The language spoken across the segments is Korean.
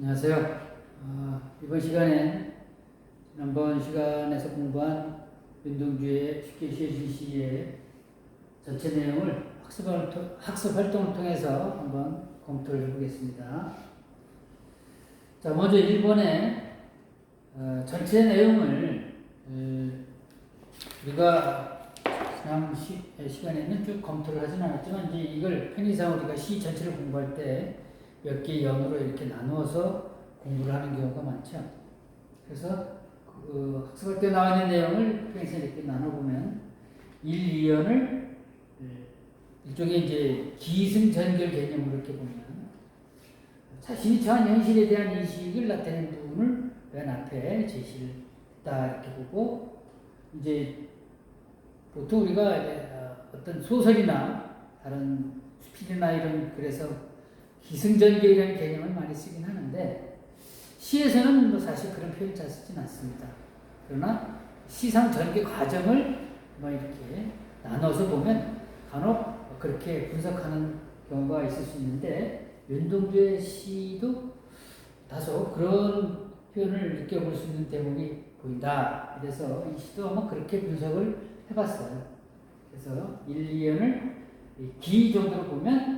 안녕하세요. 어, 이번 시간엔 지난번 시간에서 공부한 윤동주의 쉽게 시의 전체 내용을 학습, 활동, 학습 활동을 통해서 한번 검토를 해보겠습니다. 자, 먼저 1번에 어, 전체 내용을 어, 우리가 지난 시, 시간에는 쭉 검토를 하진 않았지만 이제 이걸 편의상 우리가 시 전체를 공부할 때 몇개 연으로 이렇게 나누어서 공부를 하는 경우가 많죠. 그래서 그 학습할 때 나와 있는 내용을 편의상 이렇게 나눠보면 1, 2연을 일종의 이제 기승전결 개념으로 이렇게 보면 자신이 처한 현실에 대한 인식을 나타내는 부분을 맨 앞에 제시를 딱 이렇게 보고 이제 보통 우리가 이제 어떤 소설이나 다른 수필이나 이런 글에서 기승전결이라는 개념을 많이 쓰긴 하는데 시에서는 뭐 사실 그런 표현 잘 쓰진 않습니다. 그러나 시상 전개 과정을 뭐 이렇게 나눠서 보면 간혹 그렇게 분석하는 경우가 있을 수 있는데 윤동주의 시도 다소 그런 표현을 느껴볼 수 있는 대목이 보인다. 그래서 이 시도 한번 그렇게 분석을 해봤어요. 그래서 1, 2연을 기 정도로 보면 어,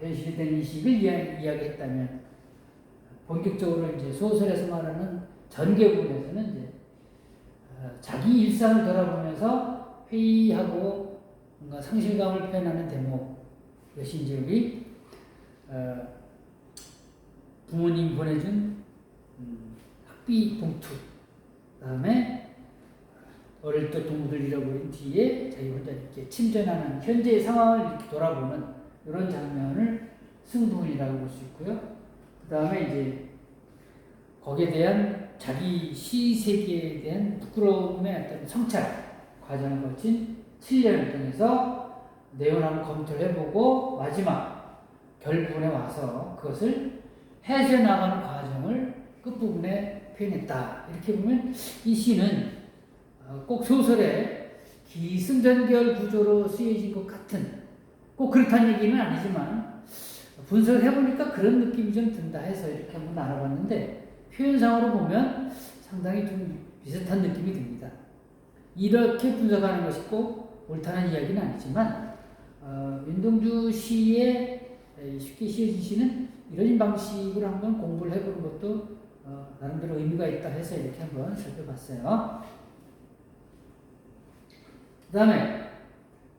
현실이 된 인식을 이야, 이야 기했다면 본격적으로 이제 소설에서 말하는 전개 부분에서는 이제 어, 자기 일상을 돌아보면서 회의하고 뭔가 상실감을 표현하는 대목 이것이 이제 우리 어, 부모님 보내준 음, 학비 봉투 그다음에 어릴 때 동물을 잃어버린 뒤에 자기 혼자 이렇게 침전하는 현재의 상황을 이렇게 돌아보는 이런 장면을 승부분이라고 볼 수 있고요. 그 다음에 이제 거기에 대한 자기 시 세계에 대한 부끄러움의 어떤 성찰 과정을 거친 7년을 통해서 내용을 한번 검토를 해보고 마지막 결부분에 와서 그것을 해소해 나가는 과정을 끝부분에 표현했다. 이렇게 보면 이 시는 어, 꼭 소설의 기승전결 구조로 쓰여진 것 같은 꼭 그렇다는 얘기는 아니지만 분석을 해보니까 그런 느낌이 좀 든다 해서 이렇게 한번 알아봤는데 표현상으로 보면 상당히 좀 비슷한 느낌이 듭니다. 이렇게 분석하는 것이 꼭 옳다는 이야기는 아니지만 어, 윤동주 시의 쉽게 시어진 시는 이런 방식으로 한번 공부를 해보는 것도 어, 나름대로 의미가 있다 해서 이렇게 한번 살펴봤어요. 그 다음에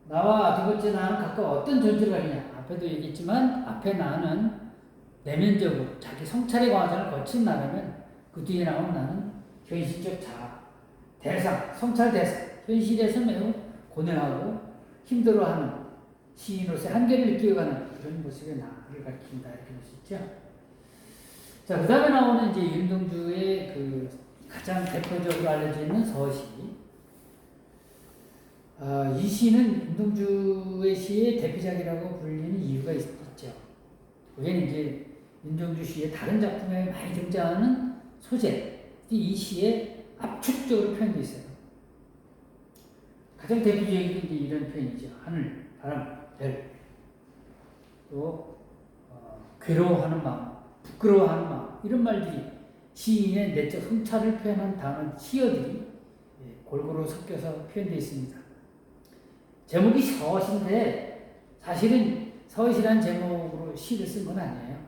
나와 두 번째 나는 각각 어떤 존재를 가지냐. 앞에도 얘기했지만 앞에 나는 내면적으로 자기 성찰의 과정을 거친 나라면 그 뒤에 나온 나는 현실적 자아, 대상, 성찰 대상, 현실에서 매우 고뇌하고 힘들어하는 시인으로서의 한계를 느끼어가는 그런 모습의 나를 가리킨다 이렇게 볼 수 있죠. 자, 그 다음에 나오는 이제 윤동주의 그 가장 대표적으로 알려져 있는 서시. 어, 이 시는 윤동주의 시의 대표작이라고 불리는 이유가 있, 죠 왜냐면 이제 윤동주 시의 다른 작품에 많이 등장하는 소재, 이 시에 압축적으로 표현되어 있어요. 가장 대표적인 게 이런 표현이죠. 하늘, 바람, 별. 또, 어, 괴로워하는 마음, 부끄러워하는 마음, 이런 말들이 시인의 내적 성찰을 표현한 단어, 시어들이 예, 골고루 섞여서 표현되어 있습니다. 제목이 서시인데 사실은 서시라는 제목으로 시를 쓴 건 아니에요.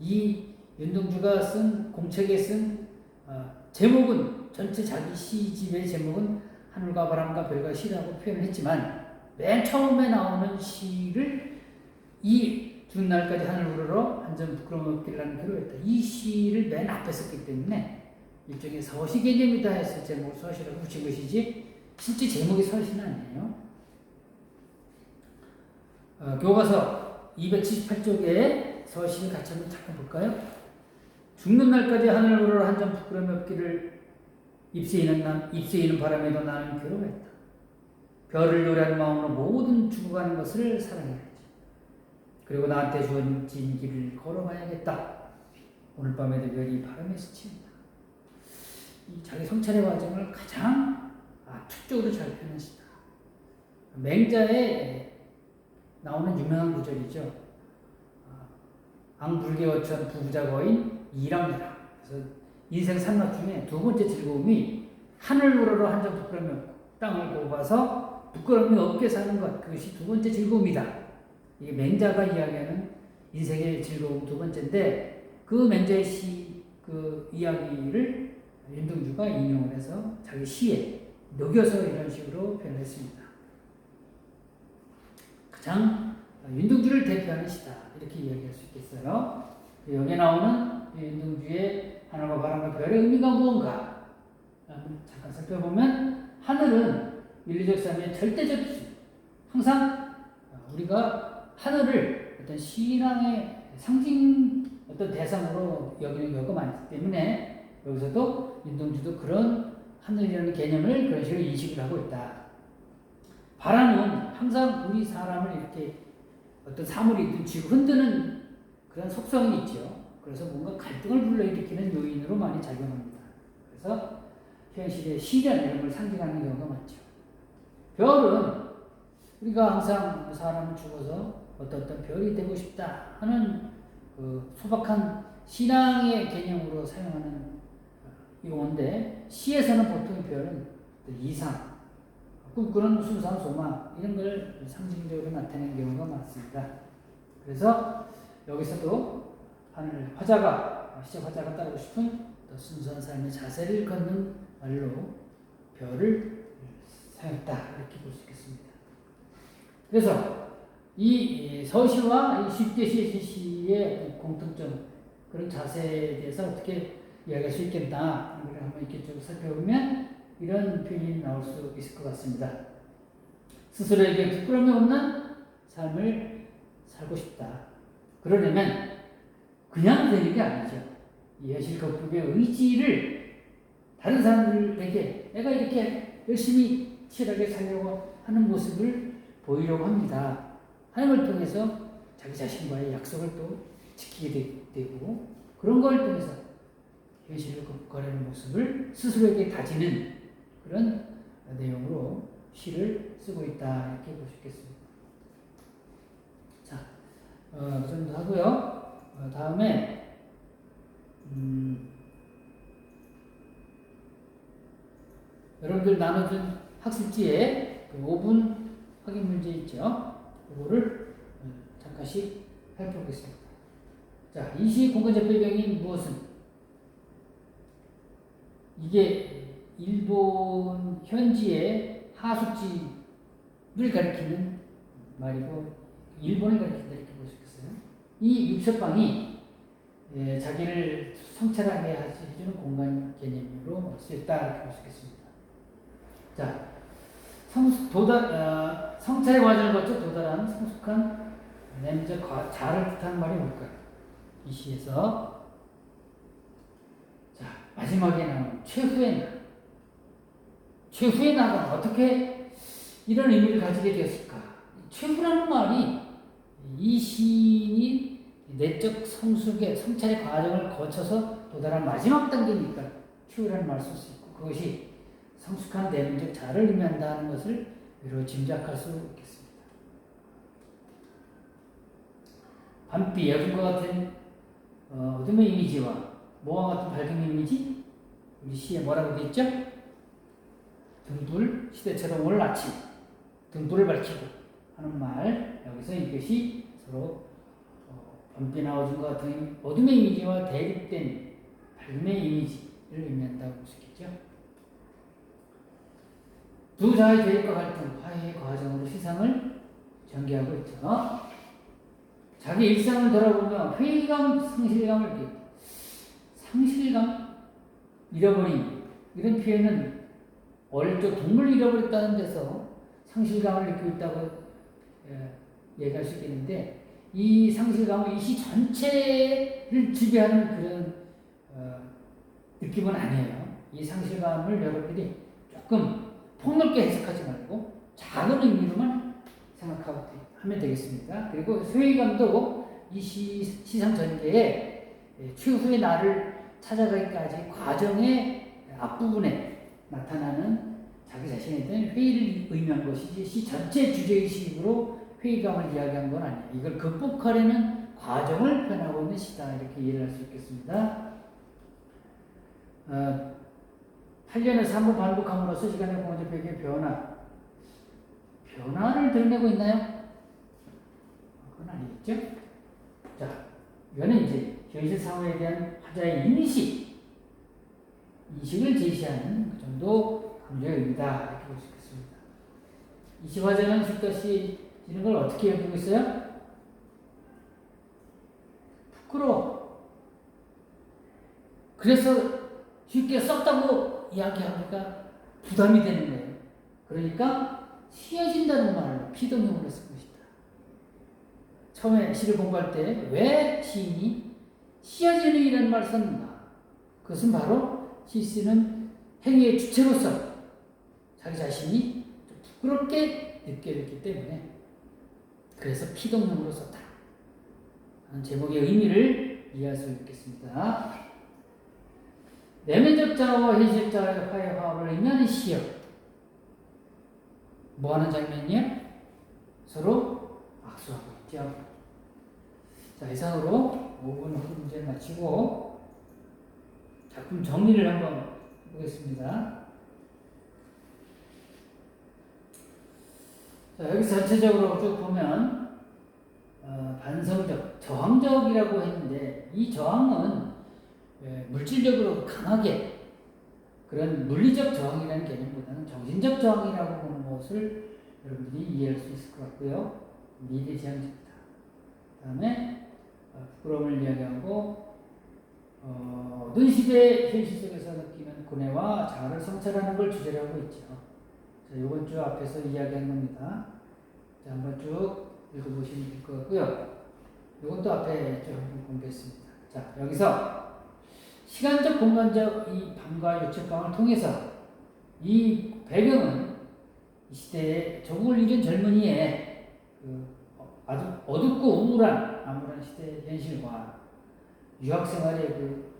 이 윤동주가 쓴 공책에 쓴 어, 제목은 전체 자기 시집의 제목은 하늘과 바람과 별과 시라고 표현을 했지만 맨 처음에 나오는 시를 이 죽은 날까지 하늘 우러러 한점 부끄러움 없기라는 표로했다. 이 시를 맨 앞에 썼기 때문에 일종의 서시 개념이다 해서 제목을 서시라고 붙인 것이지 실제 제목이 서시는 아니에요. 어, 교과서 278쪽에 서시를 같이 한번 잠깐 볼까요? 죽는 날까지 하늘 우러러 한점 부끄러움 없기를 입새 이는 난 입새 이는 바람에도 나는 괴로워했다. 별을 노래하는 마음으로 모든 죽어가는 것을 사랑해야지. 그리고 나한테 주어진 길을 걸어가야겠다. 오늘 밤에도 별이 바람에 스친다. 이 자기 성찰의 과정을 가장 압축적으로 잘 표현했습니다. 맹자의 나오는 유명한 구절이죠. 앙불개어천 부부자 거인 이랍니다. 그래서 인생 산락 중에 두 번째 즐거움이 하늘 우러러 한점 부끄러움이 없고 땅을 곱아서 부끄러움이 없게 사는 것 그것이 두 번째 즐거움이다. 이게 맹자가 이야기하는 인생의 즐거움 두 번째인데 그 맹자의 시 그 이야기를 윤동주가 인용을 해서 자기 시에 녹여서 이런 식으로 표현했습니다. 가장 윤동주를 대표하는 시다 이렇게 이야기할 수 있겠어요. 여기 나오는 윤동주의 하늘과 바람과 별의 의미가 무언가 잠깐 살펴보면 하늘은 윤리적 삶의 절대적 기준 항상 우리가 하늘을 어떤 신앙의 상징 어떤 대상으로 여기는 경우가 많기 때문에 여기서도 윤동주도 그런 하늘이라는 개념을 그런 식으로 인식을 하고 있다. 바람은 항상 우리 사람을 이렇게 어떤 사물이 있든 쥐고 흔드는 그런 속성이 있죠. 그래서 뭔가 갈등을 불러일으키는 요인으로 많이 작용합니다. 그래서 현실의 시련 이런 걸 상징하는 경우가 많죠. 별은 우리가 항상 사람은 죽어서 어떤 어떤 별이 되고 싶다 하는 그 소박한 신앙의 개념으로 사용하는 용어인데 시에서는 보통 별은 이상, 꿈꾸는 수상 소망 이런 걸 상징적으로 나타내는 경우가 많습니다. 그래서 여기서도 하늘 화자가 시적 화자가 따르고 싶은 또 순수한 삶의 자세를 걷는 말로 별을 사용했다 이렇게 볼 수 있겠습니다. 그래서 이 서시와 쉽게 시의 공통점 그런 자세에 대해서 어떻게 이야기할 수 있겠나 하는 걸 한번 이렇게 쭉 살펴보면 이런 표현이 나올 수 있을 것 같습니다. 스스로에게 부끄러움이 없는 삶을 살고 싶다. 그러려면 그냥 되는 게 아니죠. 이 현실 극복의 의지를 다른 사람들에게 내가 이렇게 열심히 치열하게 살려고 하는 모습을 보이려고 합니다. 하나님을 통해서 자기 자신과의 약속을 또 지키게 되고 그런 걸 통해서 현실을 극복하려는 모습을 스스로에게 다지는 그런 내용으로 시를 쓰고 있다 이렇게 볼 수 있겠습니다. 자, 어, 그 정도 하고요. 어, 다음에 음, 여러분들 나눠준 학습지에 그 5분 확인 문제 있죠. 그거를 잠깐씩 살펴보겠습니다. 자, 이시 공간적 배경이 무엇은? 이게 일본 현지의 하숙집을 가리키는 말이고 일본을 가리킨다 이렇게 볼 수 있겠어요. 이 육석방이 예, 자기를 성찰하게 해주는 공간 개념으로 쓰였다 이렇게 볼 수 있겠습니다. 자, 성, 도달, 어, 성찰의 과정을 거쳐 도달한 성숙한 내면적 자를 뜻하는 말이 뭘까요? 이 시에서 자 마지막에 나온 최후의 나 최후의 나가 어떻게 이런 의미를 가지게 되었을까? 최후라는 말이 이 시인이 내적 성숙의 성찰의 과정을 거쳐서 도달한 마지막 단계니까 최후라는 말을 쓸 수 있고 그것이 성숙한 내면적 자를 의미한다는 것을 위로 짐작할 수 있겠습니다. 밤비 여름과 같은 어, 어둠의 이미지와 모와 같은 밝은 이미지 우리 시에 뭐라고 되어 있죠? 등불 시대처럼 오늘 아침 등불을 밝히고 하는 말 여기서 이것이 서로 어, 밤비나 어둠과 같은 어둠의 이미지와 대립된 밝음의 이미지를 의미한다고 볼 수 있겠죠. 두 자의 대립과 갈등, 화해의 과정으로 세상을 전개하고 있죠. 자기 일상을 돌아보며 회의감, 상실감을 느끼고 상실감, 잃어버림 이런 표현은 어릴 적 동물 잃어버렸다는 데서 상실감을 느끼고 있다고 예, 얘기할 수 있겠는데 이 상실감은 이 시 전체를 지배하는 그런 어, 느낌은 아니에요. 이 상실감을 여러분들이 조금 폭넓게 해석하지 말고 작은 의미로만 생각하고 하면 되겠습니다. 그리고 소외감도 이 시, 시상 전개에 최후의 나를 찾아가기까지 과정의 앞부분에 나타나는 자기 자신에 대한 회의를 의미한 것이지 시 전체 주제의식으로 회의감을 이야기한 건 아니에요. 이걸 극복하려는 과정을 표현하고 있는 시다 이렇게 이해를 할 수 있겠습니다. 어, 8년의 3부 반복함으로써 시간의 배경의 변화 변화를 드러내고 있나요? 그건 아니겠죠? 자, 이거는 이제 현실 사회에 대한 화자의 인식, 인식을 제시하는 그 정도 강조의 의미다 이렇게 볼 수 있겠습니다. 이시 화자는 실것이 이런 걸 어떻게 여기고 있어요? 부끄러워. 그래서 쉽게 썼다고 이야기하니까 부담이 되는 거예요. 그러니까 휘어진다는 말을 피동형으로 쓰고 있다. 처음에 시를 공부할 때 왜 시인이 휘어지는 이라는 말을 썼는가? 그것은 바로 시인은 행위의 주체로서 자기 자신이 좀 부끄럽게 느껴졌기 때문에 그래서 피동형으로 썼다. 제목의 의미를 이해할 수 있겠습니다. 내면적 자와 현실 자의 화해 화합을 의미하는 시여. 뭐 하는 장면이요? 서로 악수하고 있죠. 자, 이상으로 5분 후 문제 마치고 작품 정리를 한번 보겠습니다. 자, 여기 전체적으로 쭉 보면 어, 반성적, 저항적이라고 했는데 이 저항은 예, 물질적으로 강하게 그런 물리적 저항이라는 개념보다는 정신적 저항이라고 보는 것을 여러분들이 이해할 수 있을 것 같고요. 미래지향적이다. 그 다음에 어, 부끄러움을 이야기하고 어, 어떤 시대 현실 속에서 느끼는 고뇌와 자아를 성찰하는 걸 주제로 하고 있죠. 자, 이번 주 앞에서 이야기한 겁니다. 자, 한번 쭉 읽어보시면 될 것 같고요. 이것도 앞에 좀 공부했습니다. 자, 여기서 시간적, 공간적 이 방과 요체방을 통해서 이 배경은 이 시대의 적응을 잃은 젊은이의 그 아주 어둡고 우울한 암울한 시대 현실과 유학 생활의 그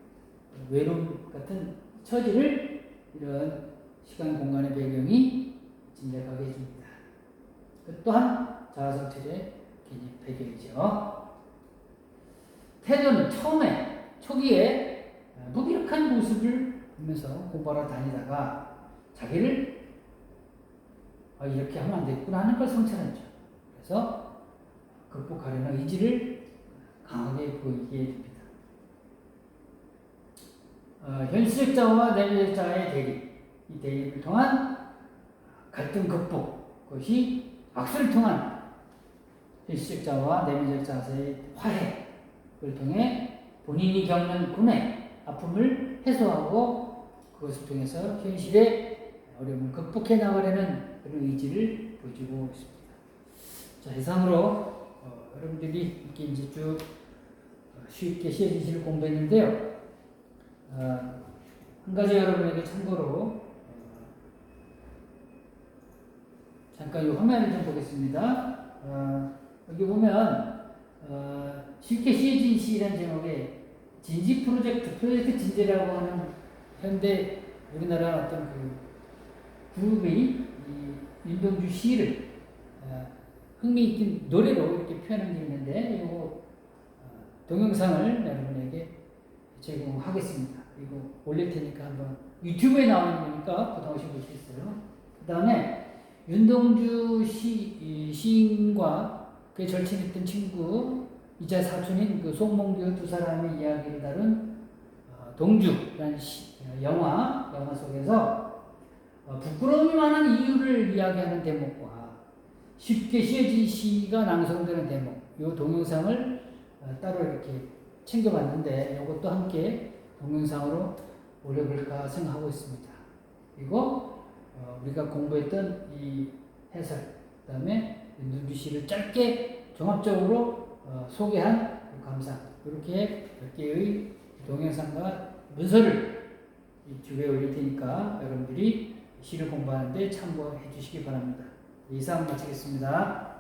외로움 같은 처지를 이런 시간 공간의 배경이 짐작하게 해줍니다. 그 또한 자아성찰의 배경이죠. 태도는 처음에 초기에 무기력한 모습을 보면서 공부하러 다니다가 자기를 아, 이렇게 하면 안 되겠구나 하는 걸 성찰하죠. 그래서 극복하려는 의지를 강하게 보이게 됩니다. 어, 현실적 자와 내면적 자의 대립, 이 대립을 통한 갈등 극복, 그것이 악수를 통한 현실적 자와 내면적 자의 화해를 통해 본인이 겪는 고뇌, 아픔을 해소하고 그것을 통해서 현실의 어려움을 극복해 나가려는 그런 의지를 보여주고 있습니다. 자, 이상으로 어, 여러분들이 이렇게 이제 쭉 쉽게 시해진시를 공부했는데요. 어, 한 가지 여러분에게 참고로 어, 잠깐 이 화면을 좀 보겠습니다. 어, 여기 보면 어, 쉽게 시해진 시라는 제목의 진지 프로젝트, 프로젝트 진지라고 하는 현대 우리나라 어떤 그 그룹의 이 윤동주 시를 어, 흥미있게 노래로 이렇게 표현한 게 있는데 이거 어, 동영상을 여러분에게 제공하겠습니다. 이거 올릴 테니까 한번 유튜브에 나오는 거니까 없이 볼수 있어요. 그 다음에 윤동주 시, 이 시인과 그의 절친했던 친구 이자 사촌인 그 송몽규 두 사람의 이야기를 다룬 어, 동주라는 시, 어, 영화 영화 속에서 어, 부끄러움이 많은 이유를 이야기하는 대목과 쉽게 시어진 시가 낭송되는 대목 이 동영상을 어, 따로 이렇게 챙겨봤는데 이것도 함께 동영상으로 올려볼까 생각하고 있습니다. 그리고 어, 우리가 공부했던 이 해설 그 다음에 윤준주 씨를 짧게 종합적으로 어, 소개한 그 감상 이렇게 몇 개의 동영상과 문서를 유튜브에 올릴 테니까 여러분들이 시를 공부하는데 참고해 주시기 바랍니다. 이상 마치겠습니다.